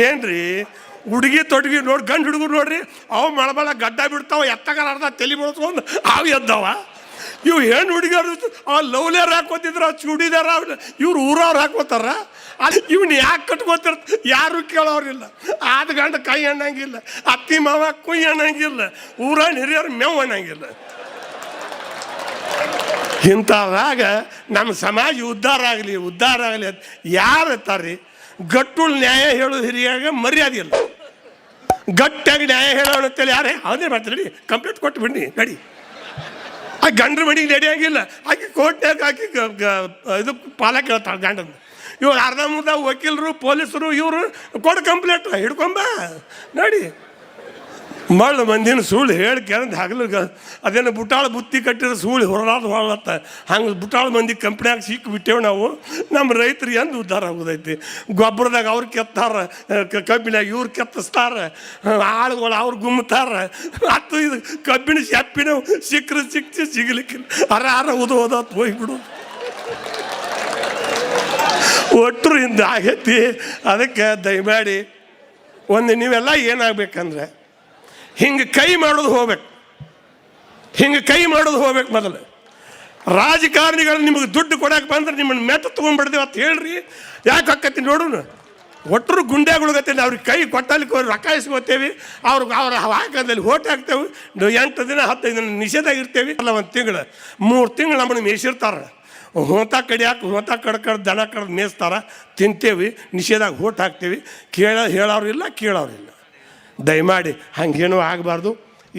ಏನ್ರಿ? ಹುಡುಗಿ ತೊಡಗಿ ನೋಡಿ, ಗಂಡು ಹುಡುಗರು ನೋಡ್ರಿ, ಅವು ಮಳಬಳ ಗಡ್ಡ ಬಿಡ್ತಾವ ಎತ್ತಗಾರ ಅರ್ಧ ತಲೆ ಬೆಳೆಸ್ಕೊಂಡು ಅವು ಎದ್ದವ. ಇವು ಹೆಣ್ಣು ಹುಡುಗಿಯರು, ಆ ಲವ್ಲೇರ್ ಹಾಕೋತಿದ್ರ ಚೂಡಿದಾರ ಇವ್ರು ಊರವ್ರು ಹಾಕೋತಾರ ಅದು ಇವ್ನ ಯಾಕೆ ಕಟ್ಕೋತಿರ, ಯಾರು ಕೇಳೋರಿಲ್ಲ. ಆದ ಗಂಡ ಕೈ ಅಣ್ಣಂಗಿಲ್ಲ ಅತ್ತಿ ಮಾವ ಕುಯ್ ಅಣ್ಣಂಗಿಲ್ಲ ಊರ ಹಿರಿಯರು ಮೇವ್ ಅಣ್ಣಂಗಿಲ್ಲ ಇಂಥದಾಗ ನಮ್ಮ ಸಮಾಜ ಉದ್ಧಾರ ಆಗಲಿ ಉದ್ಧಾರ ಆಗಲಿ ಅಂತ ಯಾರು ಇರ್ತಾರ್ರಿ ಗಟ್ಟುಳ್ ನ್ಯಾಯ ಹೇಳೋ ಹಿರಿಯಾಗ ಮರ್ಯಾದೆ ಇಲ್ಲ. ಗಟ್ಟಿಯಾಗಿ ನ್ಯಾಯ ಹೇಳೋಣ ಅಂತೇಳಿ ಯಾರೇ ಅದೇ ಮಾಡ್ತಾರೆ ನಡಿ, ಕಂಪ್ಲೇಂಟ್ ಕೊಟ್ಟು ಬಿಡಿ ನಡಿ. ಆ ಗಂಡ್ರ ಮನೆಗೆ ಆಗಿಲ್ಲ, ಆಕೆ ಕೋರ್ಟ್ನಾಗ ಗ- ಇದು ಪಾಲ ಕೇಳ್ತಾಳೆ ಗಂಡನ. ಇವ್ರು ಅರ್ಧ ಮುರ್ಧ ವಕೀಲರು, ಪೊಲೀಸರು, ಇವರು ಕೊಡು ಕಂಪ್ಲೇಂಟ್, ಹಿಡ್ಕೊಂಬ, ನೋಡಿ. ಮಳ್ಳ ಮಂದಿನ ಸುಳ್ಳು ಹೇಳಿ ಕೆರಂತ ಹಗಲು ಅದೇನು ಬುಟಾಳ ಬುತ್ತಿ ಕಟ್ಟಿರೋ ಸುಳ್ಳು ಹೊರಲಾದ ಹೊರಲತ್ತ. ಹಂಗೆ ಬುಟಾಳ ಮಂದಿ ಕಂಪ್ನ್ಯಾಗ ಸಿಕ್ಕಿ ಬಿಟ್ಟೇವೆ ನಾವು. ನಮ್ಮ ರೈತರು ಎಂದು ಉದ್ಧಾರ ಆಗೋದೈತಿ? ಗೊಬ್ಬರದಾಗ ಅವ್ರು ಕೆತ್ತಾರ ಕಬ್ಬಿನಾಗ ಇವ್ರು ಕೆತ್ತಿಸ್ತಾರ, ಆಳುಗಳು ಅವ್ರು ಗುಮ್ಮತಾರ ಮತ್ತು ಇದು ಕಬ್ಬಿನ ಶಪ್ಪಿನ ಸಿಕ್ಕರೆ ಸಿಕ್ಕಿ ಸಿಗಲಿಕ್ಕಿಲ್ಲ. ಅರ ಅರ ಓದೋ ಓದತ್ ಹೋಗ್ಬಿಡು ಒಟ್ಟರು ಹಿಂದೆ ಆಗೈತಿ ಅದಕ್ಕೆ ದಯಮಾಡಿ, ಒಂದು ನೀವೆಲ್ಲ ಏನಾಗಬೇಕಂದ್ರೆ ಹಿಂಗೆ ಕೈ ಮಾಡೋದು ಹೋಗ್ಬೇಕು. ಹಿಂಗೆ ಕೈ ಮಾಡೋದು ಹೋಗ್ಬೇಕು ಮೊದಲು. ರಾಜಕಾರಣಿಗಳು ನಿಮಗೆ ದುಡ್ಡು ಕೊಡಕ್ಕೆ ಬಂದ್ರೆ ನಿಮ್ಮನ್ನು ಮೆತ್ತ ತೊಗೊಂಡ್ಬಿಡ್ದೇವೆ ಅಂತ ಹೇಳ್ರಿ. ಯಾಕೆ ಹಾಕತ್ತಿ ನೋಡೋಣ ಒಟ್ಟರು ಗುಂಡ್ಯಾಗಳಿಗತ್ತೆ ಅವ್ರಿಗೆ ಕೈ ಕೊಟ್ಟಲ್ಲಿ ರೊಕ್ಕ ಇಸ್ಕೊತೇವೆ. ಅವ್ರಿಗೆ ಅವ್ರ ಹಾಕದಲ್ಲಿ ಓಟ್ ಹಾಕ್ತೇವೆ. ಎಂಟು ದಿನ ಹತ್ತೈದು ದಿನ ನಿಷೇಧ ಇರ್ತೇವೆ. ಅಲ್ಲ ಒಂದು ತಿಂಗಳು, ಮೂರು ತಿಂಗಳು ನಮ್ಮನ್ನು ಮೇಯಿಸಿರ್ತಾರೆ. ಹೋತ ಕಡಿಯಾಕೆ ಹೋತ ಕಡ್ ಕಡೆ ದನ ಕಡ್ದು ಮೇಯಿಸ್ತಾರೆ. ತಿಂತೇವೆ ನಿಷೇಧಾಗ ಓಟ್ ಹಾಕ್ತೇವೆ. ಕೇಳ, ಹೇಳೋರು ಇಲ್ಲ, ಕೇಳೋರು ಇಲ್ಲ. ದಯಮಾಡಿ ಹಂಗೇನೂ ಆಗಬಾರ್ದು.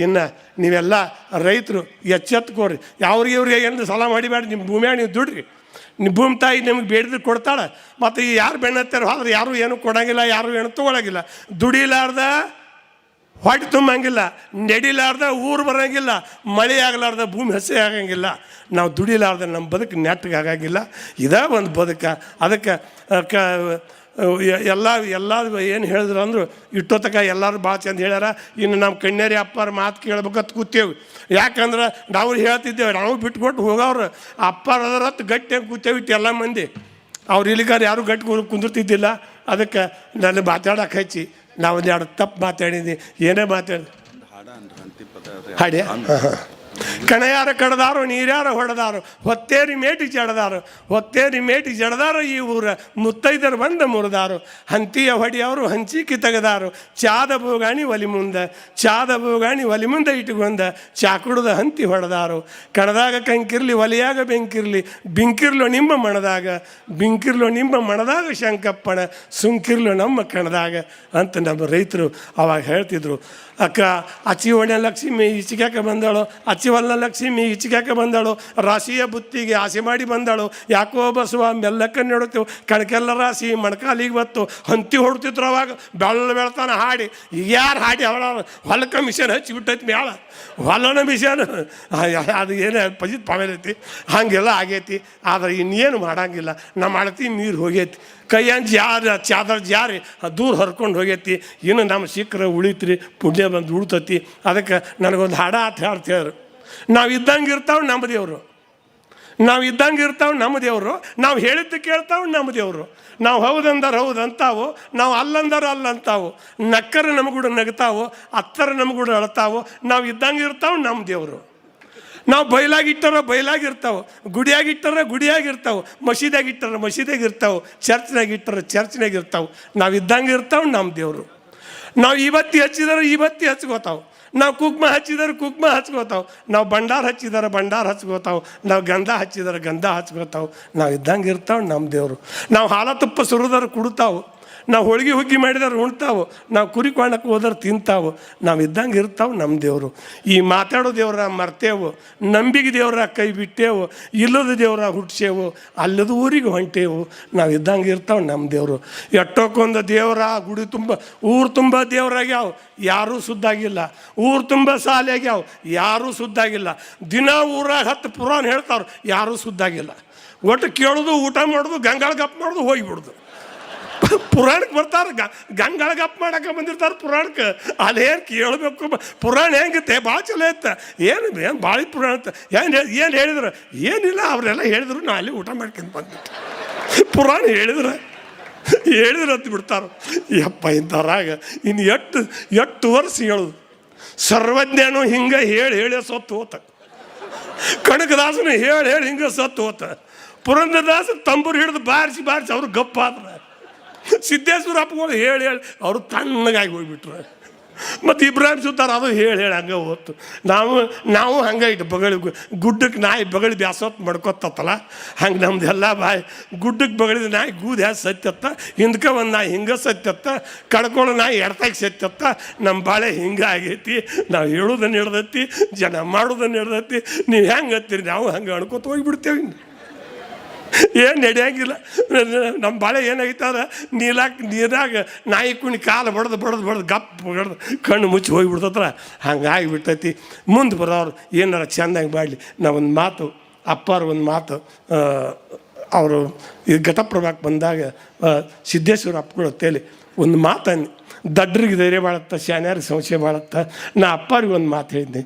ಇನ್ನು ನೀವೆಲ್ಲ ರೈತರು ಎಚ್ಚೆತ್ಕೋರಿ ಯಾವ್ರಿಗೆ ಇವ್ರಿಗೆ ಏನು ಸಾಲ ಮಾಡಿಬೇಡಿ ನಿಮ್ಮ ಭೂಮಿಯಾಗ ನೀವು ದುಡ್ರಿ. ನಿಮ್ಮ ಭೂಮಿ ತಾಯಿ ನಿಮ್ಗೆ ಬೇಡಿದ್ರೆ ಕೊಡ್ತಾಳೆ. ಮತ್ತು ಈ ಯಾರು ಬೆಣ್ಣತ್ತಾರೋ ಆದ್ರೆ ಯಾರು ಏನು ಕೊಡಂಗಿಲ್ಲ, ಯಾರು ಏನು ತೊಗೊಳಂಗಿಲ್ಲ. ದುಡಿಲಾರ್ದ ಹೊಟ್ಟೆ ತುಂಬಂಗಿಲ್ಲ, ನಡಿಲಾರ್ದ ಊರು ಬರೋಂಗಿಲ್ಲ, ಮಳೆ ಆಗಲಾರ್ದ ಭೂಮಿ ಹಸಿ ಆಗಂಗಿಲ್ಲ. ನಾವು ದುಡಿಲಾರ್ದ ನಮ್ಮ ಬದುಕು ನೆಟ್ಟಗೆ ಆಗಂಗಿಲ್ಲ. ಇದೇ ಒಂದು ಬದುಕ. ಅದಕ್ಕೆ ಎಲ್ಲ ಎಲ್ಲ ಏನು ಹೇಳಿದ್ರು ಅಂದರು ಇಟ್ಟೋತಕ ಎಲ್ಲರೂ ಭಾಳ ಚಂದ ಹೇಳ್ಯಾರ. ಇನ್ನು ನಮ್ಮ ಕಣ್ಣೇರಿ ಅಪ್ಪಾರ ಮಾತು ಕೇಳ್ಬೇಕಂತ ಕೂತೇವೆ ಯಾಕಂದ್ರೆ ನಾವು ಹೇಳ್ತಿದ್ದೇವೆ ನಾವು ಬಿಟ್ಕೊಟ್ಟು ಹೋಗವ್ರು. ಅಪ್ಪಾರ ಅದರತ್ತು ಗಟ್ಟಿಯಾಗಿ ಕೂತೇವೆ ಇಟ್ಟು ಎಲ್ಲ ಮಂದಿ. ಅವ್ರು ಇಲ್ಲಿಗಾರ ಯಾರು ಗಟ್ಟಿ ಕುಂದಿರ್ತಿದ್ದಿಲ್ಲ. ಅದಕ್ಕೆ ನನ್ನ ಮಾತಾಡಕ್ಕೆ ಹಚ್ಚಿ ನಾವು ಒಂದು ಎರಡು ತಪ್ಪು ಮಾತಾಡಿದ್ವಿ. ಏನೇ ಮಾತಾಡಿ ಹಾಡಿ ಕಣಯಾರ ಕಡದಾರು, ನೀರ್ಯಾರ ಹೊಡೆದಾರು, ಹೊತ್ತೇರಿ ಮೇಟಿ ಜಡದಾರು, ಹೊತ್ತೇರಿ ಮೇಟಿ ಜಡದಾರು, ಈ ಊರ ಮುತ್ತೈದರು ಬಂದ ಮುರಿದಾರು. ಹಂತಿಯ ಹೊಡಿಯವರು ಹಂಚಿಕಿ ತೆಗೆದಾರು. ಚಾದ ಬೋಗಾಣಿ ಒಲಿ ಮುಂದೆ, ಚಾದ ಬೋಗಾಣಿ ಒಲಿ ಮುಂದೆ ಇಟ್ಟುಕೊಂಡ ಚಾಕುಡದ ಹಂತಿ ಹೊಡೆದಾರು. ಕಣದಾಗ ಕಂಕಿರ್ಲಿ, ಒಲಿಯಾಗ ಬೆಂಕಿರ್ಲಿ, ಬಿಂಕಿರ್ಲು ನಿಮ್ಮ ಮಣದಾಗ, ಬಿಂಕಿರ್ಲು ನಿಮ್ಮ ಮಣದಾಗ ಶಂಕಪ್ಪಣ ಸುಂಕಿರ್ಲು ನಮ್ಮ ಕಣದಾಗ ಅಂತ ನಮ್ಮ ರೈತರು ಅವಾಗ ಹೇಳ್ತಿದ್ರು. ಅಕ್ಕ ಅಚ್ಚಿ ಒಣ ಲಕ್ಷ್ಮಿ ಈಚಿಗ್ಯಾಕೆ ಬಂದಳು ಅಚ್ಚಿ ಹೊಲ್ಲ ಲಕ್ಷ್ಮಿ ಈಚಿಗ್ಯಾಕೆ ಬಂದಳು, ರಾಶಿಯ ಬುತ್ತಿಗೆ ಆಸೆ ಮಾಡಿ ಬಂದಳು, ಯಾಕೋ ಬಸವ ಮೆಲ್ಲಕ್ಕ ನೋಡುತ್ತೇವೆ ಕಣಕೆಲ್ಲ ರಾಶಿ ಮಣಕಾಲಿಗೆ ಬತ್ತು, ಹಂತಿ ಹೊಡ್ತಿದ್ರು ಅವಾಗ ಬೆಳ್ಳ ಬೆಳ್ತಾನೆ ಹಾಡಿ ಯಾರು ಹಾಡಿ ಅವಳ? ಹೊಲಕ್ಕೆ ಮಿಷನ್ ಹಚ್ಚಿ ಬಿಟ್ಟೈತಿ ಮ್ಯಾಳ ಹೊಲನ ಮಿಷನ್ ಅದು ಏನೇ ಪಜಿತ್ ಪಾವೇಲೈತಿ ಹಾಗೆಲ್ಲ ಆಗೈತಿ, ಆದರೆ ಇನ್ನೇನು ಮಾಡಂಗಿಲ್ಲ, ನಮ್ಮ ಅಳತಿ ನೀರು ಹೋಗೈತಿ, ಕೈಯಂಜ್ ಯಾರು, ಚಾದರ್ ಜಾರಿ, ದೂರ ಹರ್ಕೊಂಡು ಹೋಗೈತಿ, ಇನ್ನು ನಮ್ಮ ಸಿಕ್ಕರೆ ಉಳಿತ್ರಿ, ಪುಣ್ಯ ಬಂದು ಉಳ್ತತಿ? ಅದಕ್ಕೆ ನನಗೊಂದು ಹಾಡ ಅಂತ ಹೇಳ್ತೇವ್ರು ನಾವು ಇದ್ದಂಗೆ ಇರ್ತಾವೆ ನಮ್ಮ ದೇವರು. ನಾವು ಇದ್ದಂಗೆ ಇರ್ತಾವೆ ನಮ್ಮ ದೇವರು. ನಾವು ಹೇಳಿದ್ದು ಕೇಳ್ತಾವೆ ನಮ್ಮ ದೇವರು. ನಾವು ಹೌದಂದ್ರೆ ಹೌದು ಅಂತಾವು ನಾವು ಅಲ್ಲಂದಾರ ಅಲ್ಲ ಅಂತಾವು ನಕ್ಕರ ನಮಗೂಡ ನಗ್ತಾವು. ಅತ್ತರ ನಮಗೂಡ ಅಳ್ತಾವು. ನಾವು ಇದ್ದಂಗೆ ಇರ್ತಾವೆ ನಮ್ಮ ದೇವರು. ನಾವು ಬಯಲಾಗಿಟ್ಟಾರ ಬಯಲಾಗಿರ್ತಾವೆ ಗುಡಿಯಾಗಿಟ್ಟಾರ ಗುಡಿಯಾಗಿರ್ತಾವೆ. ಮಸೀದಿಯಾಗ ಮಸೀದಿಯಾಗಿರ್ತಾವೆ. ಚರ್ಚ್ನಾಗಿಟ್ಟರ ಚರ್ಚ್ನಾಗಿರ್ತಾವೆ. ನಾವು ಇದ್ದಂಗೆ ಇರ್ತಾವೆ ನಮ್ಮ ದೇವರು. ನಾವು ಇವತ್ತಿ ಹಚ್ಚಿದಾರೆ, ಇವತ್ತಿ ಹಚ್ಕೋತಾವೆ. ನಾವು ಕುಕ್ಮ ಹಚ್ಚಿದಾರೆ, ಕುಕ್ಮ ಹಚ್ಕೋತಾವೆ. ನಾವು ಭಂಡಾರ ಹಚ್ಚಿದಾರೆ, ಭಂಡಾರ ಹಚ್ಕೋತಾವೆ. ನಾವು ಗಂಧ ಹಚ್ಚಿದಾರೆ, ಗಂಧ ಹಚ್ಕೋತಾವೆ. ನಾವು ಇದ್ದಂಗೆ ಇರ್ತಾವೆ ನಮ್ಮ ದೇವರು. ನಾವು ಹಾಲ ತುಪ್ಪ ಸುರಿದಾರೆ ಕುಡ್ತಾವೆ. ನಾವು ಹೋಳಿಗೆ ಹುಗ್ಗಿ ಮಾಡಿದಾರೆ ಉಣ್ತಾವು. ನಾವು ಕುರಿ ಕಾಣಕ್ಕೆ ಹೋದ್ರೆ ತಿಂತಾವು. ನಾವು ಇದ್ದಂಗೆ ಇರ್ತಾವೆ ನಮ್ಮ ದೇವರು. ಈ ಮಾತಾಡೋ ದೇವ್ರ ಮರ್ತೇವು. ನಂಬಿಕೆ ದೇವ್ರ ಕೈ ಬಿಟ್ಟೇವು. ಇಲ್ಲದ ದೇವ್ರ ಹುಟ್ಸೇವು. ಅಲ್ಲದ ಊರಿಗೆ ಹೊಂಟೇವು. ನಾವು ಇದ್ದಂಗೆ ಇರ್ತಾವೆ ನಮ್ಮ ದೇವರು. ಎಟ್ಟೋಕೊಂದು ದೇವರ ಗುಡಿ ತುಂಬ, ಊರು ತುಂಬ ದೇವರಾಗ್ಯಾವ. ಯಾರೂ ಸುದ್ದಾಗಿಲ್ಲ ಊರು ತುಂಬ ಸಾಲೆ ಆಗ್ಯಾವ ಯಾರೂ ಸುದ್ದಾಗಿಲ್ಲ ದಿನ ಊರಾಗ ಹತ್ತು ಪುರಾಣ ಹೇಳ್ತಾವ್ರು, ಯಾರೂ ಸುದ್ದಾಗಿಲ್ಲ ಒಟ್ಟು ಕೇಳೋದು, ಊಟ ಮಾಡೋದು, ಗಂಗಾಳ ಗಪ್ ಮಾಡೋದು, ಹೋಗಿಬಿಡೋದು. ಪುರಾಣಕ್ಕೆ ಬರ್ತಾರೆ. ಗಂಗಾಳ ಗಪ್ ಮಾಡಕ್ಕೆ ಬಂದಿರ್ತಾರೆ ಪುರಾಣಕ್ಕೆ. ಅಲ್ಲೇನು ಕೇಳಬೇಕು ಪುರಾಣ ಹೆಂಗಿತ್ತೆ ಭಾಳ ಚಲೋ ಇತ್ತ ಏನು ಏನು ಭಾಳ ಪುರಾಣ ಇತ್ತ ಏನು ಏನು ಹೇಳಿದ್ರು? ಏನಿಲ್ಲ, ಅವರೆಲ್ಲ ಹೇಳಿದ್ರು, ನಾ ಅಲ್ಲಿ ಊಟ ಮಾಡ್ಕೊಂಡು ಬಂದಿತ್ತು ಪುರಾಣ ಹೇಳಿದ್ರೆ ಹೇಳಿದ್ರೆ ಅಂತ ಬಿಡ್ತಾರೆ. ಯಪ್ಪ, ಇಂಥವ್ರಾಗ ಇನ್ನು ಎಷ್ಟು ಎಷ್ಟು ವರ್ಷ ಹೇಳುದು ಸರ್ವಜ್ಞನು ಹಿಂಗೆ ಹೇಳಿ ಹೇಳಿ ಸತ್ತು ಹೋತ. ಕನಕದಾಸನು ಹೇಳಿ ಹೇಳಿ ಹಿಂಗೆ ಸತ್ತು ಹೋತ. ಪುರಂದರದಾಸ ತಂಬೂರು ಹಿಡಿದು ಬಾರಿಸಿ ಬಾರಿಸಿ, ಅವ್ರು ಗಪ್ಪಾದ್ರ. ಸಿದ್ದೇಶ್ವರ ಅಪ್ಪಗಳು ಹೇಳಿ ಹೇಳಿ, ಅವರು ತಣ್ಣಗಾಗಿ ಹೋಗ್ಬಿಟ್ರು. ಮತ್ತು ಇಬ್ರಾಹಿಂ ಸುತ್ತಾರ, ಅದು ಹೇಳಿ ಹೇಳಿ ಹಂಗೆ ಹೋತು. ನಾವು ನಾವು ಹಂಗೆ ಇಟ್ಟು ಬಗಳಿ, ಗುಡ್ಡಕ್ಕೆ ನಾಯಿ ಬಗಳಿ ಬ್ಯಾಸೋತ್ ಮಡ್ಕೊತತ್ತಲ್ಲ ಹಂಗೆ ನಮ್ದು ಎಲ್ಲ ಬಾಯಿ, ಗುಡ್ಡಕ್ಕೆ ಬಗಳಿದ ನಾಯಿ ಗೂದು ಹ್ಯಾ ಸತ್ಯತ್ತ, ಹಿಂದ್ಕೆ ಒಂದು ನಾಯಿ ಹಿಂಗೆ ಸತ್ಯತ್ತ ಕಡ್ಕೊಳ್ಳೋ ನಾಯಿ ಎಡ್ತಾಗಿ ಸತ್ಯತ್ತ ನಮ್ಮ ಬಾಳೆ ಹಿಂಗೆ ಆಗೈತಿ, ನಾವು ಹೇಳೋದನ್ನು ಹಿಡ್ದೈತಿ ಜನ ಮಾಡೋದನ್ನು ಹಿಡ್ದೈತಿ ನೀವು ಹೆಂಗೆ ಹತ್ತೀರಿ, ನಾವು ಹಂಗೆ ಅಡ್ಕೊತ ಹೋಗಿಬಿಡ್ತೇವೆ ಏನು ನಡೆಯಂಗಿಲ್ಲ ನಮ್ಮ ಬಾಳೆ ಏನಾಗಿತ್ತಾರ ನೀಲಾಕ ನೀರಾಗ ನಾಯಿ ಕುಣಿ ಕಾಲು ಬಡ್ದು ಬಡ್ದು ಬಡ್ದು ಗಪ್ ಬಡ್ದು ಕಣ್ಣು ಮುಚ್ಚಿ ಹೋಗಿಬಿಡ್ತತ್ರ ಹಂಗಾಗಿ ಬಿಡ್ತೈತಿ ಮುಂದೆ ಬರೋರು ಏನಾರ ಚೆಂದಾಗಿ ಮಾಡಲಿ. ಒಂದು ಮಾತು, ಅಪ್ಪಾರ ಒಂದು ಮಾತು ಅವರು ಈ ಘಟಪ್ರಭಾಕ್ಕೆ ಬಂದಾಗ ಸಿದ್ದೇಶ್ವರ ಅಪ್ಪಗಳು ತೇಲಿ ಒಂದು ಮಾತನ್ನು. ದಡ್ರಿಗೆ ಧೈರ್ಯ ಬಾಳತ್ತ ಶಾನ್ಯಾರಿಗೆ ಸಂಶಯ ಬಾಳತ್ತ. ನಾ ಅಪ್ಪಾರಿಗೆ ಒಂದು ಮಾತು ಹೇಳಿದ್ದೆ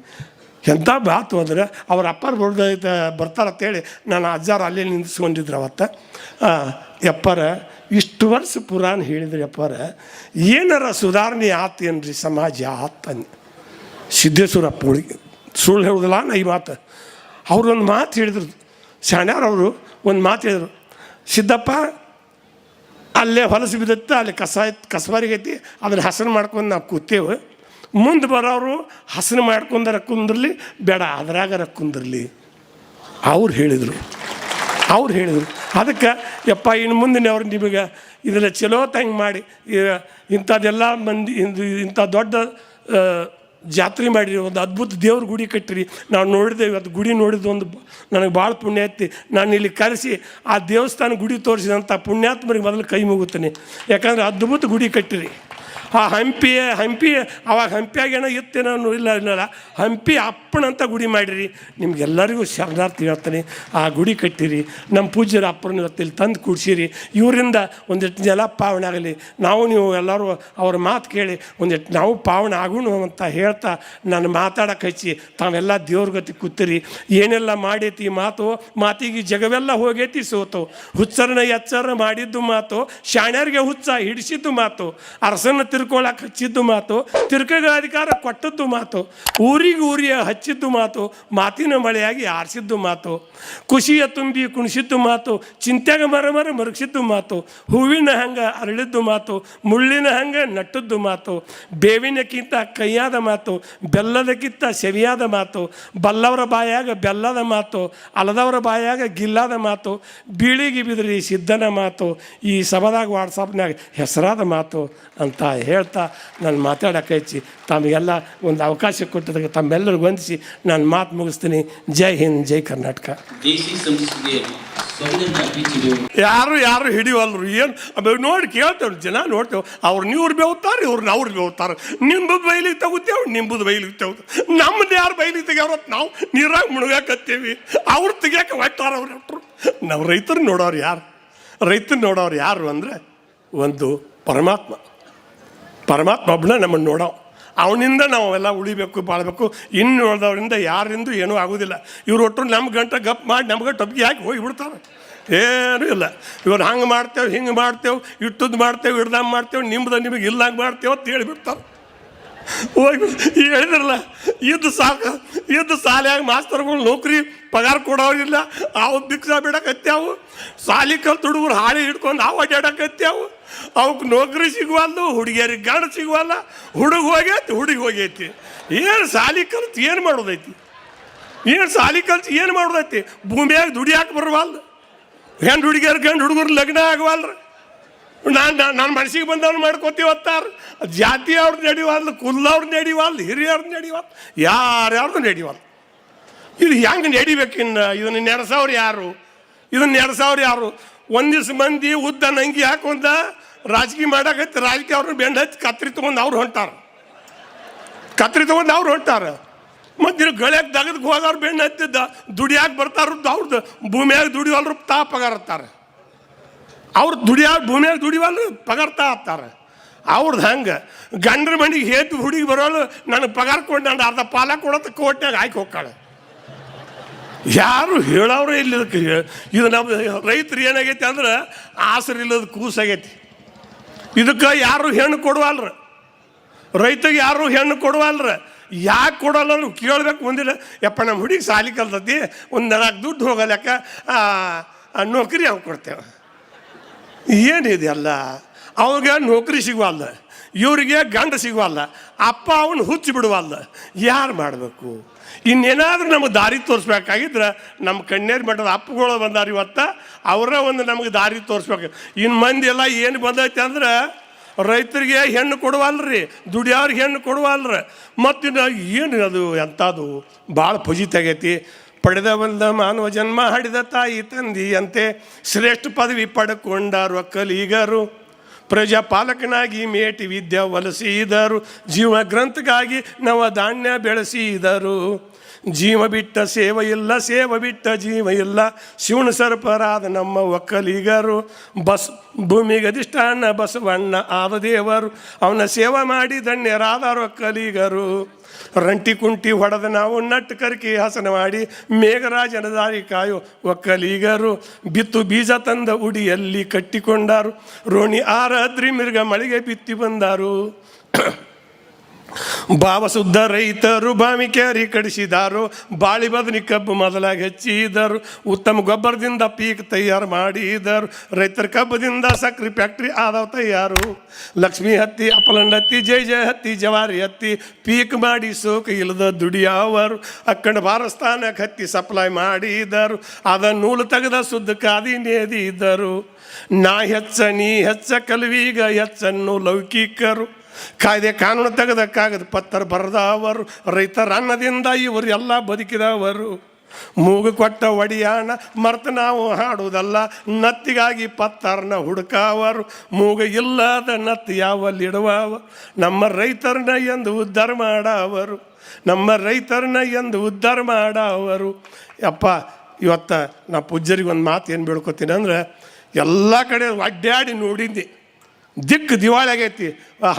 ಎಂಥ ಮಾತು ಅಂದ್ರೆ ಅವ್ರ ಅಪ್ಪಾರು ಬರ್ದ ಬರ್ತಾರಂತೇಳಿ ನಾನು ಅಜ್ಜಾರು ಅಲ್ಲೇ ನಿಂದಿಸ್ಕೊಂಡಿದ್ರು ಅವತ್ತ. ಎಪ್ಪರ ಇಷ್ಟು ವರ್ಷ ಪುರಾಣ ಹೇಳಿದ್ರಿ ಅಪ್ಪರ ಏನಾರ ಸುಧಾರಣೆ ಆತೇನ್ರಿ ಸಮಾಜ ಆತನ್ ಸಿದ್ದೇಶ್ವರ ಅಪ್ಪಗಳಿಗೆ ಸುಳ್ಳು ಹೇಳುದಿಲ್ಲ ನಾ ಈ ಮಾತು. ಅವ್ರು ಒಂದು ಮಾತು ಹೇಳಿದ್ರು. ಶಾಣ್ಯಾರವರು ಒಂದು ಮಾತು ಹೇಳಿದ್ರು. ಸಿದ್ದಪ್ಪ, ಅಲ್ಲೇ ಹೊಲಸು ಬಿದ್ದತ್ತ ಅಲ್ಲಿ ಕಸ ಕಸಬಾರಿಗೈತಿ ಅದನ್ನ ಹಸನು ಮಾಡ್ಕೊಂಡು ನಾವು ಕೂತೇವೆ. ಮುಂದೆ ಬರೋರು ಹಸನು ಮಾಡ್ಕೊಂಡಾರ ಕುಂದಿರಲಿ, ಬೇಡ, ಅದ್ರಾಗರ ಕುಂದಿರಲಿ. ಅವ್ರು ಹೇಳಿದರು. ಅವ್ರು ಹೇಳಿದರು. ಅದಕ್ಕೆ, ಯಪ್ಪ, ಇನ್ನು ಮುಂದಿನ ಅವ್ರು ನಿಮಗೆ ಇದೆಲ್ಲ ಚಲೋ ತಂಗೆ ಮಾಡಿ ಇಂಥದ್ದೆಲ್ಲ ಮಂದಿ ಇಂಥ ದೊಡ್ಡ ಜಾತ್ರೆ ಮಾಡಿರಿ, ಒಂದು ಅದ್ಭುತ ದೇವ್ರ ಗುಡಿ ಕಟ್ಟಿರಿ. ನಾವು ನೋಡಿದೆ, ಇವತ್ತು ಗುಡಿ ನೋಡಿದ್ದು ಒಂದು ನನಗೆ ಭಾಳ ಪುಣ್ಯ ಐತಿ. ನಾನು ಇಲ್ಲಿ ಕರೆಸಿ, ಆ ದೇವಸ್ಥಾನ ಗುಡಿ ತೋರಿಸಿದಂಥ ಪುಣ್ಯಾತ್ಮರಿಗೆ ಮೊದಲು ಕೈ ಮುಗುತ್ತೇನೆ. ಯಾಕಂದ್ರೆ ಅದ್ಭುತ ಗುಡಿ ಕಟ್ಟಿರಿ. ಆ ಹಂಪಿ ಹಂಪಿ ಅವಾಗ ಹಂಪಿಯಾಗೇನೋ ಇತ್ತೇನೋ ಇಲ್ಲ ಇಲ್ಲ ಹಂಪಿ ಅಪ್ಪನಂತ ಗುಡಿ ಮಾಡಿರಿ. ನಿಮಗೆಲ್ಲರಿಗೂ ಶರಣಾರ್ಥಿ ಹೇಳ್ತೀನಿ. ಆ ಗುಡಿ ಕಟ್ಟಿರಿ. ನಮ್ಮ ಪೂಜ್ಯರ ಅಪ್ಪನ ಇಲ್ಲಿ ತಂದು ಕೂಡ್ಸಿರಿ. ಇವರಿಂದ ಒಂದಿಷ್ಟು ಜನ ಪಾವನೆ ಆಗಲಿ. ನಾವು ನೀವು ಎಲ್ಲರೂ ಅವ್ರ ಮಾತು ಕೇಳಿ ಒಂದಿಷ್ಟು ನಾವು ಪಾವನೆ ಆಗೋಣ ಅಂತ ಹೇಳ್ತಾ ನಾನು ಮಾತಾಡಕ್ಕೆ ಹಚ್ಚಿ ತಾವೆಲ್ಲ ದೇವ್ರ ಗತಿ ಕೂತಿರಿ. ಏನೆಲ್ಲ ಮಾಡೈತಿ ಮಾತು? ಮಾತಿಗೆ ಜಗವೆಲ್ಲ ಹೋಗೈತಿ ಸೋತು. ಹುಚ್ಚರನ್ನ ಎಚ್ಚರ ಮಾಡಿದ್ದು ಮಾತು. ಶಾಣ್ಯರಿಗೆ ಹುಚ್ಚ ಹಿಡಿಸಿದ್ದು ಮಾತು. ಅರಸನ್ನ ತಿರ್ಕೊಳಕ್ಕೆ ಹಚ್ಚಿದ್ದು ಮಾತು ತಿರ್ಕಗ ಅಧಿಕಾರ ಕೊಟ್ಟದ್ದು ಮಾತು, ಊರಿಗೆ ಊರಿಗೆ ಹಚ್ಚಿದ್ದು ಮಾತು, ಮಾತಿನ ಮಳೆಯಾಗಿ ಆರಿಸಿದ್ದು ಮಾತು, ಖುಷಿಯ ತುಂಬಿ ಕುಣಿಸಿದ್ದು ಮಾತು, ಚಿಂತೆಗೆ ಮರ ಮರ ಮರಗಿಸಿದ್ದು ಮಾತು, ಹೂವಿನ ಹಂಗೆ ಅರಳಿದ್ದು ಮಾತು, ಮುಳ್ಳಿನ ಹಂಗೆ ನಟ್ಟದ್ದು ಮಾತು, ಬೇವಿನಕ್ಕಿಂತ ಕೈಯಾದ ಮಾತು, ಬೆಲ್ಲದಕ್ಕಿಂತ ಸೆವಿಯಾದ ಮಾತು, ಬಲ್ಲವರ ಬಾಯಾಗ ಬೆಲ್ಲದ ಮಾತು, ಅಲದವರ ಬಾಯಾಗ ಗಿಲ್ಲಾದ ಮಾತು, ಬೀಳಿಗೆ ಬಿದ್ರಿ ಸಿದ್ಧನ ಮಾತು, ಈ ಸಭದಾಗ ವಾಟ್ಸಪ್ನಾಗ ಹೆಸರಾದ ಮಾತು ಅಂತ ಹೇಳ್ತಾ ನಾನು ಮಾತಾಡೋಕೆ ಹೆಚ್ಚಿ ತಮಗೆಲ್ಲ ಒಂದು ಅವಕಾಶ ಕೊಟ್ಟದಕ್ಕೆ ತಮ್ಮೆಲ್ಲರಿಗೂ ವಂದಿಸಿ ನಾನು ಮಾತು ಮುಗಿಸ್ತೀನಿ. ಜೈ ಹಿಂದ್ ಜೈ ಕರ್ನಾಟಕ. ಯಾರು ಯಾರು ಹಿಡಿವಲ್ರು? ಏನು? ನೋಡಿ ಕೇಳ್ತೇವೆ ಜನ ನೋಡ್ತೇವೆ ಅವ್ರು ನೀವ್ರು ಬೇವ್ತಾರೆ ಇವ್ರನ್ನ ಅವ್ರು ಬೇವ್ತಾರೆ. ನಿಂಬುದು ಬೈಲಿಗೆ ತಗೋತೇವೆ ನಿಂಬುದು ಬೈಲಿಗೆ ತಗೋತೇವೆ ನಮ್ಮದು ಯಾರು ಬೈಲಿಗೆ ತೆಗ್ಯಾರ ನಾವು ನೀರಾಗಿ ಮುಳುಗಾಕತ್ತೀವಿ ಅವ್ರು ತೆಗಿಯಾಕ ಹೊಟ್ಟಾರ ಅವ್ರು ಹೊಟ್ರು ನಾವು ರೈತರು ನೋಡೋರು ಯಾರು? ರೈತರು ನೋಡೋರು ಯಾರು ಅಂದರೆ ಒಂದು ಪರಮಾತ್ಮ. ಪರಮಾತ್ಮ ಒಬ್ಬನ ನಮ್ಮನ್ನು ನೋಡೋ ಅವನಿಂದ ನಾವು ಎಲ್ಲ ಉಳಿಬೇಕು, ಬಾಳಬೇಕು. ಇನ್ನು ಉಳ್ದವರಿಂದ ಯಾರಿಂದ ಏನೂ ಆಗೋದಿಲ್ಲ. ಇವ್ರು ಒಟ್ಟರು ನಮ್ಮ ಗಂಟೆ ಗಪ್ ಮಾಡಿ ನಮ್ಗೆ ಟೊಪ್ಪಿಗೆ ಹಾಕಿ ಹೋಗಿಬಿಡ್ತಾರೆ ಏನೂ ಇಲ್ಲ. ಇವ್ರು ಹಂಗೆ ಮಾಡ್ತೇವೆ, ಹಿಂಗೆ ಮಾಡ್ತೇವೆ ಇಟ್ಟದ್ದು ಮಾಡ್ತೇವೆ ಹಿಡ್ದಂಗೆ ಮಾಡ್ತೇವೆ, ನಿಮ್ದು ನಿಮಗೆ ಇಲ್ಲಂಗೆ ಮಾಡ್ತೇವೆ ಅಂತ ಹೇಳಿಬಿಡ್ತಾರೆ. ಹೋಗಿ ಹೇಳಿದ್ರಲ್ಲ, ಇದ್ದು ಸಾಕು, ಇದ್ದು ಸಾಲಿಯಾಗಿ ಮಾಸ್ತರ್ಗಳು ನೌಕರಿ ಪಗಾರ ಕೊಡೋರಿಲ್ಲ, ಅವು ಭಿಕ್ಷ ಬಿಡಕತ್ಯಾವು. ಸಾಲಿ ಕಲ್ತು ಹುಡುಗರು ಹಾಳಿ ಹಿಡ್ಕೊಂಡು ಅವು ಅಡ್ಡಾಡಕತ್ಯಾವು ಅವಕ್ಕೆ ನೌಕರಿ ಸಿಗುವಲ್ದು, ಹುಡುಗಿಯರಿಗೆ ಗಂಡ ಸಿಗುವಲ್ಲ, ಹುಡುಗ ಹೋಗೈತಿ ಹುಡುಗ ಹೋಗೈತಿ. ಏನು ಸಾಲಿ ಕಲ್ತು ಏನು ಮಾಡೋದೈತಿ? ಏನು ಸಾಲಿ ಕಲ್ತು ಏನು ಮಾಡೋದೈತಿ? ಭೂಮಿಯಾಗ ದುಡಿಯಾಕೆ ಬರವಲ್ದು. ಗಂಡು ಹುಡುಗಿಯರು, ಗಂಡು ಹುಡುಗರು ಲಗ್ನ ಆಗವಲ್ರಿ. ನಾನು ನನ್ನ ಮನಸ್ಸಿಗೆ ಬಂದವ್ರು ಮಾಡ್ಕೋತೀವತ್ತಾರ ಜಾತಿ ಅವ್ರದ್ದು ನಡಿವಲ್ದು ಕುಲ್ಲವ್ರು ನಡಿವಲ್ದು ಹಿರಿಯವ್ರದ್ದು ಯಾರು ಯಾರ್ಯಾರ್ದು ನಡಿವಲ್ದು ಇದು ಹೆಂಗೆ ನಡಿಬೇಕು ಇನ್ನು? ಇದನ್ನ ನೆರೆಸವ್ರು ಯಾರು? ಇದನ್ನ ನೆರೆಸವ್ರು ಯಾರು? ಒಂದಿವ್ಸ ಮಂದಿ ಉದ್ದ ನಂಗಿ ಹಾಕೊಂಡ ರಾಜಕೀಯ ಮಾಡಕತ್ತಿ ರಾಜಕೀಯ ಅವ್ರನ್ನ ಬೆಂಡ್ ಹಚ್ಚಿ ಕತ್ರಿ ತೊಗೊಂಡು ಅವ್ರು ಹೊಂಟಾರ. ಕತ್ರಿ ತೊಗೊಂಡು ಅವ್ರು ಹೊಂಟಾರ. ಮತ್ತು ಗಳಕ್ಕೆ ದಗದಕ್ಕೆ ಹೋದವ್ರು ಬೆಣ್ಣೆ ಹತ್ತಿದ್ದ ದುಡಿಯಾಕೆ ಬರ್ತಾರದ್ದು ಅವ್ರದ್ದು ಭೂಮಿಯಾಗ ದುಡಿವಲ್ರು ತಾ ಪಗಾರತ್ತಾರೆ ಅವ್ರು ದುಡಿಯೋ ಭೂಮಿಯಾಗ ದುಡಿವಲ್ಲ ಪಗಾರ್ತಾ ಆಗ್ತಾರೆ. ಅವ್ರದ್ದು ಹಂಗೆ. ಗಂಡ್ರ ಮನೆಗೆ ಹೇತು ಹುಡುಗಿ ಬರೋಳು ನನಗೆ ಪಗಾರ ಕೊಟ್ಟು ಅರ್ಧ ಪಾಲ ಕೊಡೋದು ಕೋಟ್ನಾಗ ಹಾಕಿ ಹೋಗ್ತಾಳೆ. ಯಾರು ಹೇಳೋರು ಇಲ್ಲ ಇದು ನಮ್ಮ ರೈತರು ಏನಾಗೈತಿ ಅಂದ್ರೆ ಆಸರಿಲ್ಲದ ಇಲ್ಲದ ಕೂಸಾಗೈತಿ. ಇದಕ್ಕೆ ಯಾರು ಹೆಣ್ಣು ಕೊಡುವಲ್ರ? ರೈತಗೆ ಯಾರು ಹೆಣ್ಣು ಕೊಡುವಲ್ರ? ಯಾಕೆ ಕೊಡಲ್ಲ ಅನ್ನೋದು ಕೇಳಬೇಕು ಮುಂದಿಲ್ಲ ಯಪ್ಪ ನಮ್ಮ ಹುಡುಗಿ ಸಾಲಿ ಕಲ್ತತಿ, ಒಂದು ನಾಲ್ಕು ದುಡ್ಡು ಹೋಗಲಕ್ಕ ನೌಕರಿ ಅವ್ನು ಕೊಡ್ತೇವೆ. ಏನಿದೆ ಅವ್ರಿಗೆ ನೌಕರಿ ಸಿಗುವಲ್ಲ ಇವರಿಗೆ ಗಂಡ ಸಿಗುವಲ್ಲ ಅಪ್ಪ ಅವನು ಹುಚ್ಚಿ ಬಿಡುವಲ್ಲ ಯಾರು ಮಾಡಬೇಕು? ಇನ್ನೇನಾದರೂ ನಮಗೆ ದಾರಿ ತೋರಿಸ್ಬೇಕಾಗಿದ್ರೆ ನಮ್ಮ ಕಣ್ಣೇರು ಮಠದ ಅಪ್ಪಗಳು ಬಂದಾರ ಇವತ್ತು. ಅವರ ಒಂದು ನಮಗೆ ದಾರಿ ತೋರಿಸ್ಬೇಕು. ಇನ್ನು ಮಂದಿ ಎಲ್ಲ ಏನು ಬಂದೈತೆ ಅಂದ್ರೆ, ರೈತರಿಗೆ ಹೆಣ್ಣು ಕೊಡುವಲ್ರಿ ದುಡಿಯೋರಿಗೆ ಹೆಣ್ಣು ಕೊಡುವಲ್ರಿ. ಮತ್ತು ಏನು ಅದು ಎಂಥದ್ದು? ಭಾಳ ಫಜಿತಾಗೈತಿ ಪಡೆದ ಮಾನವ ಜನ್ಮ ಹಡಿದ ತಾಯಿ ತಂದಿಯಂತೆ ಶ್ರೇಷ್ಠ ಪದವಿ ಪಡ್ಕೊಂಡಾರು ಒಕ್ಕಲಿಗರು ಪ್ರಜಾಪಾಲಕನಾಗಿ ಮೇಟಿ ವಿದ್ಯೆ ವಲಸಿದರು ಜೀವ ಗ್ರಂಥಕ್ಕಾಗಿ ನವ ಧಾನ್ಯ ಬೆಳೆಸಿದರು. ಜೀವ ಬಿಟ್ಟ ಸೇವ ಇಲ್ಲ, ಸೇವ ಬಿಟ್ಟ ಜೀವ ಇಲ್ಲ. ಶಿವನ ಸರ್ಪರಾದ ನಮ್ಮ ಒಕ್ಕಲಿಗರು, ಬಸ್ ಭೂಮಿಗೆ ಅಧಿಷ್ಠಾನ ಬಸವಣ್ಣ ಆದ ದೇವರು, ಅವನ ಸೇವೆ ಮಾಡಿ ಧನ್ಯರಾದ ಒಕ್ಕಲಿಗರು. ರಂಟಿ ಕುಂಟಿ ಹೊಡೆದ ನಾವು ನಟ್ಟು ಕರ್ಕಿ ಹಸನ ಮಾಡಿ ಮೇಘರಾಜನ ದಾರಿ ಕಾಯೋ ಒಕ್ಕಲಿಗರು. ಬಿತ್ತು ಬೀಜ ತಂದ ಉಡಿಯಲ್ಲಿ ಕಟ್ಟಿಕೊಂಡಾರು, ರೋಣಿ ಆರಾದ್ರಿ ಮಿರ್ಗ ಮಳಿಗೆ ಬಿತ್ತಿ ಬಂದಾರು. ಭಾವಶುದ್ಧ ರೈತರು ಬಾವಿ ಕ್ಯಾರಿ ಕಡಿಸಿದಾರು, ಬಾಳಿ ಬದನಿ ಕಬ್ಬು ಮೊದಲಾಗಿ ಹೆಚ್ಚಿದರು, ಉತ್ತಮ ಗೊಬ್ಬರದಿಂದ ಪೀಕ್ ತಯಾರು ಮಾಡಿದರು, ರೈತರ ಕಬ್ಬದಿಂದ ಸಕ್ಕರೆ ಫ್ಯಾಕ್ಟ್ರಿ ಆದವು ತಯಾರು. ಲಕ್ಷ್ಮಿ ಹತ್ತಿ, ಅಪಲಂಡ ಹತ್ತಿ, ಜೈ ಜಯ ಹತ್ತಿ, ಜವಾರಿ ಹತ್ತಿ, ಪೀಕ್ ಮಾಡಿ ಸೋಕ ಇಲ್ಲದ ದುಡಿಯವರು ಅಕ್ಕಂಡ ಭಾರಸ್ಥಾನಕ್ಕೆ ಹತ್ತಿ ಸಪ್ಲೈ ಮಾಡಿದರು ಅದ ನೂಲು ತೆಗೆದ ಶುದ್ಧ ಕಾದಿ ನೇದಿದರು. ನಾ ಹೆಚ್ಚ, ನೀ ಹೆಚ್ಚ, ಕಲ್ವೀಗ ಹೆಚ್ಚನ್ನು ಲೌಕಿಕರು. ಕಾಯ್ದೆ ಕಾನೂನು ತೆಗೆದಕ್ಕಾಗದು. ಪತ್ತರ ಬರದವರು ರೈತರ ಅನ್ನದಿಂದ ಇವರು ಎಲ್ಲ ಬದುಕಿದವರು. ಮೂಗು ಕೊಟ್ಟ ಒಡಿಯಾಣ ಮರ್ತ ನಾವು ಹಾಡುವುದಲ್ಲ, ನತ್ತಿಗಾಗಿ ಪತ್ತರ್ನ ಹುಡುಕಾವರು. ಮೂಗು ಇಲ್ಲದ ನತ್ತು ಯಾವಲ್ಲಿಡುವವ? ನಮ್ಮ ರೈತರನ್ನ ಎಂದು ಉದ್ಧಾರ ಮಾಡವರು. ನಮ್ಮ ರೈತರನ್ನ ಎಂದು ಉದ್ಧಾರ ಮಾಡವರು. ಅಪ್ಪ ಇವತ್ತ ನಾ ಪೂಜ್ಯರಿಗೆ ಒಂದು ಮಾತು ಏನು ಬೇಡ್ಕೊತೀನಿ ಅಂದರೆ, ಎಲ್ಲ ಕಡೆ ಅಡ್ಡಾಡಿ ನೋಡಿದ್ದೆ ದಿಕ್ಕು ದಿವಾಳಿ ಆಗೈತಿ.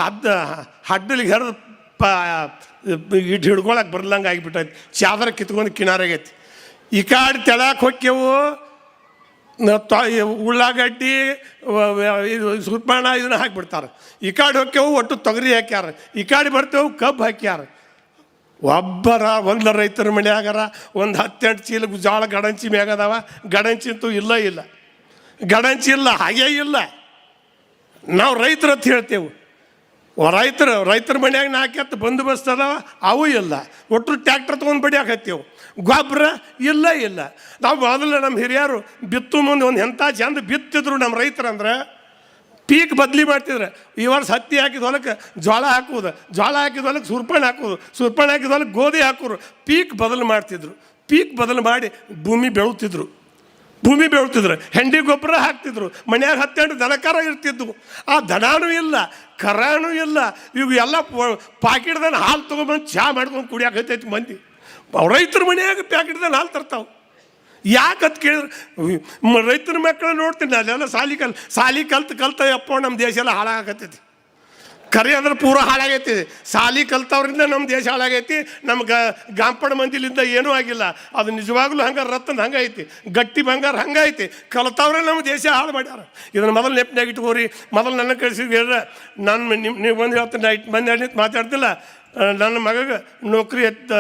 ಹದ್ದ, ಹಡ್ಡಲಿಗೆ ಹರಿದು ಪ ಇಟ್ಟು ಹಿಡ್ಕೊಳಕ್ಕೆ ಬರ್ಲಂಗೆ ಆಗಿಬಿಟ್ಟೈತಿ. ಚಾದರ ಕಿತ್ಕೊಂಡು ಕಿನಾರಾಗೈತಿ ಈ ಕಾಡು ತೆಳಕ್ಕೆ ಹೊಕ್ಕೆವು. ಉಳ್ಳಾಗಡ್ಡಿ ಇದು ಸುರ್ಪಾಣ ಇದನ್ನ ಹಾಕಿಬಿಡ್ತಾರೆ. ಈ ಕಾಡು ಹೊಕ್ಕೆವು, ಒಟ್ಟು ತೊಗರಿ ಹಾಕ್ಯಾರ. ಈ ಕಾಡು ಬರ್ತೇವು, ಕಬ್ಬು ಹಾಕ್ಯಾರ. ಒಬ್ಬರ, ಒಂದು ರೈತರ ಮನೆಯಾಗಾರ, ಒಂದು ಹತ್ತೆಂಟು ಚೀಲ ಜೋಳ ಗಡಂಚಿ ಮ್ಯಾಗದಾವ ಗಡಂಚಿ ಅಂತೂ ಇಲ್ಲ ಇಲ್ಲ. ಗಡಂಚಿ ಇಲ್ಲ, ಹಾಗೇ ಇಲ್ಲ. ನಾವು ರೈತರು ಅಂತ ಹೇಳ್ತೇವೆ. ರೈತರು, ರೈತರ ಮನೆಯಾಗ ನಾಲ್ಕು ಎತ್ತು ಬಂದೋಬಸ್ತ್ ಅದಾವ, ಅವು ಇಲ್ಲ. ಒಟ್ಟು ಟ್ಯಾಕ್ಟರ್ ತೊಗೊಂಡು ಬಡಿಯಾಕತ್ತೇವು ಗೊಬ್ಬರ ಇಲ್ಲ ಇಲ್ಲ. ನಾವು ಮೊದಲು ನಮ್ಮ ಹಿರಿಯರು ಬಿತ್ತು ಮುಂದೆ ಒಂದು ಎಂಥ ಚಂದ ಬಿತ್ತಿದ್ರು ನಮ್ಮ ರೈತರು ಅಂದ್ರೆ, ಪೀಕ್ ಬದಲಿ ಮಾಡ್ತಿದ್ರು. ಈ ವರ್ಷ ಹತ್ತಿ ಹಾಕಿದ ಹೊಲಕ್ಕೆ ಜೋಳ ಹಾಕುವುದು ಜೋಳ ಹಾಕಿದ ಹೊಲಕ್ಕೆ ಸುರ್ಪಣೆ ಹಾಕುವುದು, ಸುರ್ಪಣೆ ಹಾಕಿದ ಹೊಲಕ್ಕೆ ಗೋಧಿ ಹಾಕೋರು ಪೀಕ್ ಬದಲು ಮಾಡ್ತಿದ್ರು. ಪೀಕ್ ಬದಲು ಮಾಡಿ ಭೂಮಿ ಬೆಳುತ್ತಿದ್ರು ಭೂಮಿ ಬೆಳ್ತಿದ್ರು, ಹೆಂಡಿ ಗೊಬ್ಬರ ಹಾಕ್ತಿದ್ರು, ಮನ್ಯಾಗ ಹತ್ತೆಂಟು ದನಕರ ಇರ್ತಿದ್ವು. ಆ ದನಾನೂ ಇಲ್ಲ, ಕರಾನೂ ಇಲ್ಲ, ಇವು ಎಲ್ಲ ಪಾಕಿಟ್ದಾನ ಹಾಲು ತೊಗೊಂಬಂದು ಚಹಾ ಮಾಡ್ಕೊಂಡು ಕುಡಿಯಾಕತ್ತೈತಿ ಮಂದಿ. ರೈತರ ಮನ್ಯಾಗ ಪ್ಯಾಕೆಟ್ದಾನ ಹಾಲು ತರ್ತಾವೆ. ಯಾಕತ್ತು ಕೇಳಿದ್ರು? ರೈತರ ಮಕ್ಕಳು ನೋಡ್ತೀನಿ ಅದೆಲ್ಲ ಸಾಲಿ ಕಲ್, ಸಾಲಿ ಕಲ್ತು ಕಲ್ತ ಯಪ್ಪ ನಮ್ಮ ದೇಶ ಎಲ್ಲ ಹಾಳಾಗತ್ತೈತಿ ಕರೆ ಅಂದ್ರೆ ಪೂರ ಹಾಳಾಗೈತಿ. ಸಾಲಿ ಕಲ್ತವ್ರಿಂದ ನಮ್ಮ ದೇಶ ಹಾಳಾಗೈತಿ. ನಮ್ಗೆ ಗಾಂಪಡ ಮಂದಿಲಿಂದ ಏನೂ ಆಗಿಲ್ಲ. ಅದು ನಿಜವಾಗ್ಲೂ ಹಂಗೆ ರತ್ನ ಹಂಗೈತಿ ಗಟ್ಟಿ ಬಂಗಾರ ಹಂಗೈತಿ ಕಲ್ತವ್ರೆ ನಮ್ಮ ದೇಶ ಹಾಳು ಮಾಡ್ಯಾರ ಇದನ್ನು ಮೊದಲು ನೆಪ್ನಾಗ ಇಟ್ಕೋರಿ. ಮೊದಲು ನನ್ನ ಕಳಿಸಿದ್ರೆ ನನ್ನ ನಿಮ್ಮ ನೀವು ಬಂದು ಹೇಳ್ತೀನಿ ನೈಟ್ ಮಂದಿ ಮಾತಾಡ್ತಿಲ್ಲ. ನನ್ನ ಮಗಗೆ ನೌಕರಿ ಎತ್ತ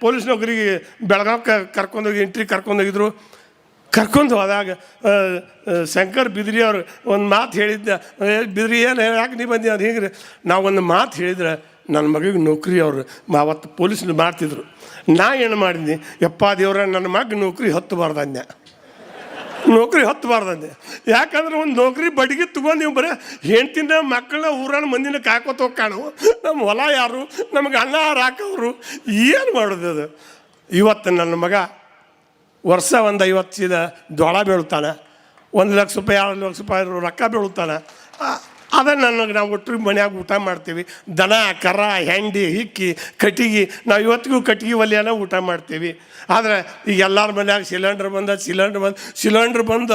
ಪೊಲೀಸ್ ನೌಕರಿಗೆ ಬೆಳಗಾವಿ ಕರ್ಕೊಂಡೋಗಿ ಎಂಟ್ರಿ ಕರ್ಕೊಂಡೋಗಿದ್ರು ಕರ್ಕೊಂಡು ಹೋದಾಗ ಶಂಕರ್ ಬಿದ್ರಿ ಅವರು ಒಂದು ಮಾತು ಹೇಳಿದ್ದ ಬಿದ್ರಿ ಏನು ಯಾಕೆ ನೀ ಬಂದಿ? ಅದು ಹೀಗ್ರಿ. ನಾವು ಒಂದು ಮಾತು ಹೇಳಿದ್ರೆ ನನ್ನ ಮಗಿಗೆ ನೌಕರಿ ಅವರು ಅವತ್ತು ಪೊಲೀಸ್ನ ಮಾಡ್ತಿದ್ರು. ನಾ ಏನು ಮಾಡಿದ್ನಿ? ಯಪ್ಪ ದೇವ್ರ ನನ್ನ ಮಗ ನೌಕರಿ ಹತ್ತಬಾರ್ದು ಅಂದೆ ನೌಕರಿ ಹತ್ತಬಾರ್ದಂದೆ. ಯಾಕಂದ್ರೆ ಒಂದು ನೌಕರಿ ಬಡಿಗೆ ತಗೊಂಡು ನೀವು ಬರೀ ಹೆಂಡ್ತಿನ ಮಕ್ಕಳನ್ನ ಊರನ್ನ ಮಂದಿನ ಕಾಕೋತ ಕಾಣವು ನಮ್ಮ ಹೊಲ ಯಾರು? ನಮಗೆ ಅನ್ನ ಹಾಕೋರು ಏನು ಮಾಡೋದು ಅದು? ಇವತ್ತು ನನ್ನ ಮಗ ವರ್ಷ ಒಂದು ಐವತ್ತು ಸೀದ ಜೋಳ ಬೀಳ್ತಾನೆ ಒಂದು ಲಕ್ಷ ರೂಪಾಯಿ, ಎರಡು ಲಕ್ಷ ರೂಪಾಯಿ ರೊಕ್ಕ ಬೀಳ್ತಾನೆ ಅದನ್ನು ನನಗೆ ನಾವು ಒಟ್ಟು ಮನ್ಯಾಗ ಊಟ ಮಾಡ್ತೀವಿ. ದನ, ಕರ, ಹೆಂಡಿ, ಹಿಕ್ಕಿ, ಕಟ್ಟಿಗೆ, ನಾವು ಇವತ್ತಿಗೂ ಕಟ್ಟಿಗೆ ಒಲೆಯನ್ನ ಊಟ ಮಾಡ್ತೀವಿ. ಆದರೆ ಈಗ ಎಲ್ಲರ ಮನ್ಯಾಗ ಸಿಲಿಂಡ್ರ್ ಬಂದ, ಸಿಲಿಂಡ್ರ್ ಬಂದು, ಸಿಲಿಂಡ್ರ್ ಬಂದ,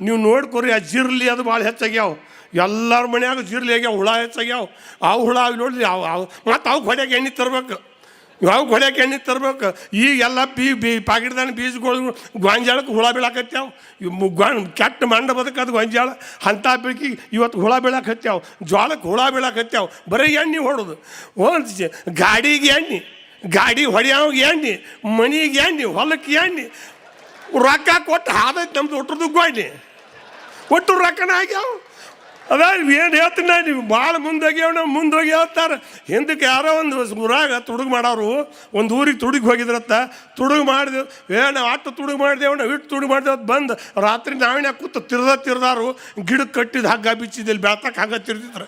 ನೀವು ನೋಡ್ಕೊರಿ ಆ ಜಿರ್ಲಿ ಅದು ಭಾಳ ಹೆಚ್ಚಾಗ್ಯಾವ. ಎಲ್ಲರ ಮನ್ಯಾಗ ಜಿರ್ಲಿ ಆಗ್ಯಾವ, ಹುಳ ಹೆಚ್ಚಾಗ್ಯಾವ. ಆ ಹುಳ ನೋಡ್ರಿ, ಅವು ಅವು, ಮತ್ತು ಅವು ಹೊಡೆಯಾಗ ಎಣ್ಣೆ ತರ್ಬೇಕು. ಇವಾಗ ಹೊಡ್ಯಾಕೆ ಎಣ್ಣೆ ತರಬೇಕು. ಈ ಎಲ್ಲ ಬೀ ಬೀ ಪಾಕಿಟ್ದಾನ ಬೀಜಗಳು ಗೊಂಜಾಳಕ್ಕೆ ಹುಳ ಬೀಳಾಕತ್ಯಾವ. ಇವು ಕೆಟ್ಟ ಮಂಡ ಬದಕದು ಗೊಂಜಾಳ ಅಂಥ ಬೆಳಕಿ ಇವತ್ತು ಹುಳ ಬೀಳಾಕತ್ಯಾವ. ಜ್ವಾಳಕ್ಕೆ ಹುಳ ಬೀಳಾಕತ್ಯಾವ. ಬರೀ ಎಣ್ಣೆ ಹೊಡೋದು. ಒಂದು ಗಾಡಿಗೆ ಎಣ್ಣೆ, ಗಾಡಿ ಹೊಡೆಯೋಗೆ ಎಣ್ಣೆ, ಮನೆಗೆ ಎಣ್ಣೆ, ಹೊಲಕ್ಕೆ ಎಣ್ಣೆ. ರೊಕ್ಕ ಕೊಟ್ಟು ಹಾದೈತೆ ನಮ್ದು, ಒಟ್ಟರದು ಗೋಣಿ ಒಟ್ಟು ರೊಕ್ಕನ ಆಗ್ಯಾವ ಅದ ಏನು ಹೇಳ್ತೀನಿ ನಾನು, ನೀವು ಭಾಳ ಮುಂದೋಗ್ಯಾವ ನಾವು ಮುಂದೋಗಿ ಹೇಳ್ತಾರೆ ಹಿಂದಕ್ಕೆ ಯಾರೋ ಒಂದು ಊರಾಗ ತುಡುಗು ಮಾಡೋರು, ಒಂದು ಊರಿಗೆ ತುಡುಗಿ ಹೋಗಿದ್ರತ್ತ, ತುಡುಗು ಮಾಡಿದೆವು ಏ ನಾವು ಅಟ್ಟು ತುಡುಗು ಮಾಡಿದೆವು, ನಾವು ಇಟ್ಟು ತುಡುಗು ಮಾಡಿದೆವು ಅದು ಬಂದು ರಾತ್ರಿ ನಾವಿನ ಕೂತು ತಿರ್ದ ತಿರ್ದಾರು ಗಿಡಕ್ಕೆ ಕಟ್ಟಿದ ಹಗ್ಗ ಬಿಚ್ಚಿದ್ದಿಲ್ಲ ಬೆಳ್ತಕ್ಕೆ ಹಗ್ಗ ತಿರ್ದಿದ್ರು.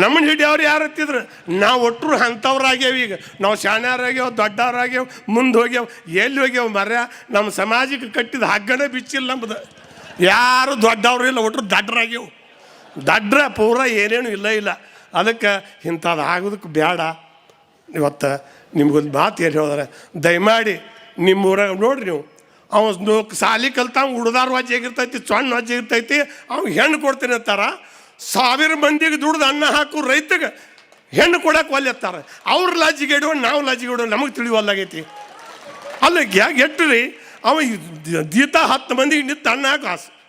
ನಮ್ಮನ್ನ ಹಿಡಿಯವ್ರು ಯಾರು ಹತ್ತಿದ್ರು ನಾವು ಒಟ್ಟರು ಅಂಥವ್ರಾಗ್ಯಾವ ಈಗ. ನಾವು ಶಾಣ್ಯಾರಾಗ್ಯಾವ, ದೊಡ್ಡವ್ರಾಗ್ಯಾವ ಮುಂದೆ ಹೋಗ್ಯಾವ ಎಲ್ಲಿ ಹೋಗ್ಯಾವ ಮರ್ಯ ನಮ್ಮ ಸಮಾಜಕ್ಕೆ ಕಟ್ಟಿದ ಹಗ್ಗನೇ ಬಿಚ್ಚಿಲ್ಲ ನಮ್ದು. ಯಾರು ದೊಡ್ಡವ್ರು ಇಲ್ಲ ಒಟ್ಟರು ದಡ್ಡರಾಗ್ಯಾವ ದಡ್ರ ಪೂರ ಏನೇನು ಇಲ್ಲ ಇಲ್ಲ. ಅದಕ್ಕೆ ಇಂಥದ್ದು ಆಗೋದಕ್ಕೆ ಬೇಡ ಇವತ್ತು ನಿಮ್ಗೊಂದು ಮಾತು ಏನು ಹೇಳಿದ್ರೆ? ದಯಮಾಡಿ ನಿಮ್ಮ ಊರಾಗ ನೋಡ್ರಿ ನೀವು. ಅವ ಸಾಲಿ ಕಲ್ತ ಉಡ್ದಾರ ವಾಜಿ ಆಗಿರ್ತೈತಿ ಸಣ್ಣ ವಾಜಿ ಆಗಿರ್ತೈತಿ ಅವ್ನು ಹೆಣ್ಣು ಕೊಡ್ತೀನಿ ಅಂತಾರ. ಸಾವಿರ ಮಂದಿಗೆ ದುಡ್ದು ಅನ್ನ ಹಾಕು ರೈತಗೆ ಹೆಣ್ಣು ಕೊಡಕ್ಕೆ ಒಲ್ಲೆತ್ತಾರೆ ಅವ್ರ ಲಾಜಿಗೆ ಇಡುವ, ನಾವು ಲಾಜಿಗೆ ಇಡುವ, ನಮಗೆ ತಿಳಿವಲ್ಲಾಗೈತಿ ಅಲ್ಲ ಗ್ಯಾಗ್ ಎಟ್ಟ್ರಿ ಅವ ದೀತಾ ಹತ್ತು ಮಂದಿಗೆ ನಿಂತು ಅನ್ನ ಹಾಕು ಸಾಯ್ಕೆ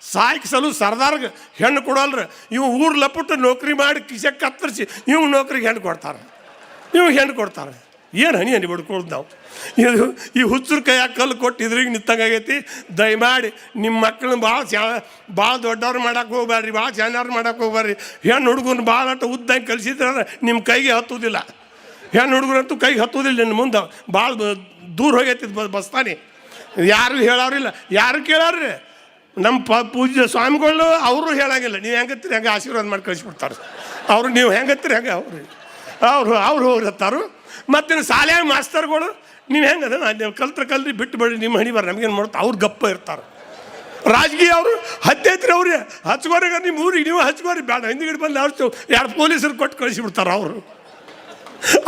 ಸಲು ಸರ್ದಾರ್ಗೆ ಹೆಣ್ಣು ಕೊಡಲ್ರಿ. ಇವು ಊರು ಲಪುಟ್ಟು ನೌಕರಿ ಮಾಡಿ ಕಿಸೆ ಕತ್ತರಿಸಿ ಇವು ನೌಕರಿಗೆ ಹೆಣ್ಣು ಕೊಡ್ತಾರೆ. ಇವ್ ಹೆಣ್ಣು ಕೊಡ್ತಾರೆ. ಏನು ಹನಿ ಹನಿ ಬಿಡ್ಕೊಳ್ದು ನಾವು? ಇದು ಈ ಹುಚ್ಚರ ಕೈಯಾಗ ಕಲ್ಲು ಕೊಟ್ಟು ಇದ್ರಿಗೆ ನಿಂತಂಗಾಗೈತಿ ದಯಮಾಡಿ ನಿಮ್ಮ ಮಕ್ಕಳನ್ನ ಭಾಳ ಚ ಭಾಳ ದೊಡ್ಡವ್ರು ಮಾಡಕ್ಕೆ ಹೋಗ್ಬೇಡ್ರಿ ಭಾಳ ಚೆನ್ನಾರು ಮಾಡಕ್ಕೆ ಹೋಗ್ಬೇಡ್ರಿ ಹೆಣ್ಣು ಹುಡುಗನ ಭಾಳ ಉದ್ದಂಗೆ ಕಲಿಸಿದ್ರೆ ನಿಮ್ಮ ಕೈಗೆ ಹತ್ತುವುದಿಲ್ಲ ಹೆಣ್ಣು ಹುಡುಗರಂತೂ ಕೈಗೆ ಹತ್ತುವುದಿಲ್ಲ ನಿನ್ನ ಮುಂದೆ. ಭಾಳ ದೂರ ಹೋಗೈತಿ ಬಸ್ತಾನಿ. ಯಾರು ಹೇಳೋರಿಲ್ಲ. ಯಾರು ಕೇಳಾರ್ರಿ? ನಮ್ಮ ಪ ಪೂಜ್ಯ ಸ್ವಾಮಿಗಳು ಅವರು ಹೇಳಂಗಿಲ್ಲ. ನೀವು ಹೆಂಗತ್ತೀರಿ ಹೆಂಗೆ ಆಶೀರ್ವಾದ ಮಾಡಿ ಕಳಿಸ್ಬಿಡ್ತಾರೆ. ಅವರು ನೀವು ಹೆಂಗತ್ತೀರಿ ಹೆಂಗೆ ಅವರು. ಅವರು, ಅವ್ರು ಹೋಗಿರ್ತಾರು ಮತ್ತು ಶಾಲ್ಯಾಗ ಮಾಸ್ತರ್ಗಳು, ನೀವು ಹೆಂಗದ ನೀವು ಕಲ್ತ್ರ ಕಲ್ರಿ, ಬಿಟ್ಟು ಬಿಡಿ ನಿಮ್ಮ ಹಣಿ ಬರ್ರಿ, ನಮಗೇನು ಮಾಡ್ತಾರೆ ಅವ್ರು ಗಪ್ಪ ಇರ್ತಾರೆ. ರಾಜಕೀಯ ಅವರು ಹತ್ತೈತ್ರಿ ಅವ್ರಿಗೆ. ಹಚ್ಕೋರಿಗೆ ನಿಮ್ಮ ಊರಿಗೆ ನೀವು ಹಚ್ಕೋರಿ ಬೇಡ ಹಿಂದಿಗಡೆ ಬಂದು ಅವ್ರು ಎರಡು ಪೊಲೀಸರು ಕೊಟ್ಟು ಕಳಿಸಿಬಿಡ್ತಾರೆ ಅವರು.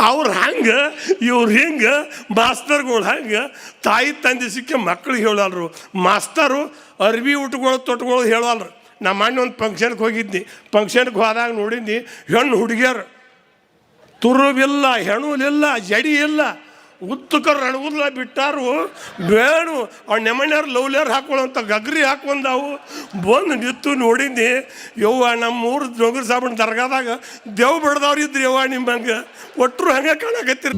ಅವ್ರು ಹಂಗೆ, ಇವ್ರು ಹಿಂಗೆ, ಮಾಸ್ತರ್ಗಳು ಹಂಗೆ, ತಾಯಿ ತಂದೆ ಸಿಕ್ಕಿ ಮಕ್ಳಿಗೆ ಹೇಳಲ್ರು. ಮಾಸ್ತರು ಅರ್ವಿ ಊಟಗಳು ತೊಟ್ಗಳು ಹೇಳಲ್ರು. ನಮ್ಮ ಅಣ್ಣ ಒಂದು ಫಂಕ್ಷನ್ಗೆ ಹೋಗಿದ್ನಿ. ಫಂಕ್ಷನ್ಗೆ ಹೋದಾಗ ನೋಡಿದ್ನಿ, ಹೆಣ್ಣು ಹುಡುಗಿಯರು. ತುರುಬಿಲ್ಲ ಹೆಣುಲಿಲ್ಲ ಜಡಿ ಇಲ್ಲ ಉತ್ತಕ ರಣಗುಲ್ಲ ಬಿಟ್ಟಾರು, ಬೇಣು ಅವ್ರ ನೆಮಣ್ಯಾರು ಲವ್ಲೇರ್ ಹಾಕೊಳ್ಳೋಂಥ ಗಗ್ರಿ ಹಾಕೊಂಡವು ಬಂದು ನಿತ್ತು ನೋಡಿದ್ನಿ ಯವ್ವ ನಮ್ಮ ಊರು ಜೋಗರ್ ಸಾಬಣ್ಣ ದರ್ಗಾದಾಗ ದೇವ್ ಬಿಡ್ದವ್ರು ಇದ್ರಿ ಯವ್ವ ನಿಮ್ಮಂಗೆ ಒಟ್ಟರು ಹಂಗೆ ಕಾಣಕತ್ತಿರ